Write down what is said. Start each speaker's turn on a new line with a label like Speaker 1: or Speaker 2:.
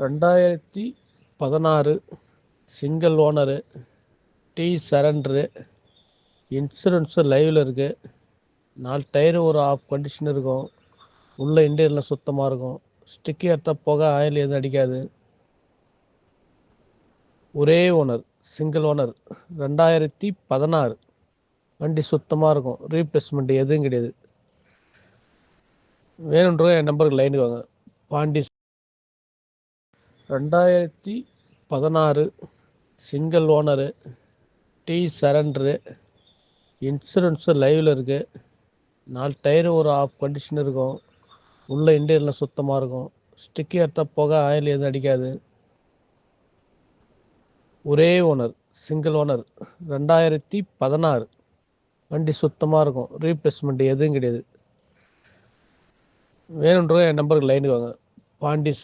Speaker 1: ரெண்டாயிரத்தி பதினாறு single owner T surrender insurance லைவில் இருக்குது நாலு டயரு ஒரு ஆஃப் கண்டிஷன் இருக்கும். உள்ளே இன்டீரியரில் சுத்தமாக இருக்கும். ஸ்டிக்கி எடுத்தால் போக ஆயில் எதுவும் அடிக்காது. ஒரே ஓனர் சிங்கிள் ஓனர் ரெண்டாயிரத்தி பதினாறு. வண்டி சுத்தமாக இருக்கும். ரீப்ளேஸ்மெண்ட் எதுவும் கிடையாது. வேணுன்றவங்க என் நம்பருக்கு லைனுக்கு வாங்க. பாண்டி ரெண்டாயிரத்தி பதினாறு single owner T surrender insurance லைவில் இருக்குது நாலு டயரு ஒரு ஆஃப் கண்டிஷன் இருக்கும். உள்ளே இன்டீரியரில் சுத்தமாக இருக்கும். ஸ்டிக்கி எடுத்தால் போக ஆயில் எதுவும் அடிக்காது. ஒரே ஓனர் சிங்கிள் ஓனர் ரெண்டாயிரத்தி பதினாறு. வண்டி சுத்தமாக இருக்கும். ரீப்ளேஸ்மெண்ட் எதுவும் கிடையாது. வேணுன்றவங்க என் நம்பருக்கு லைனுக்கு வாங்க. பாண்டி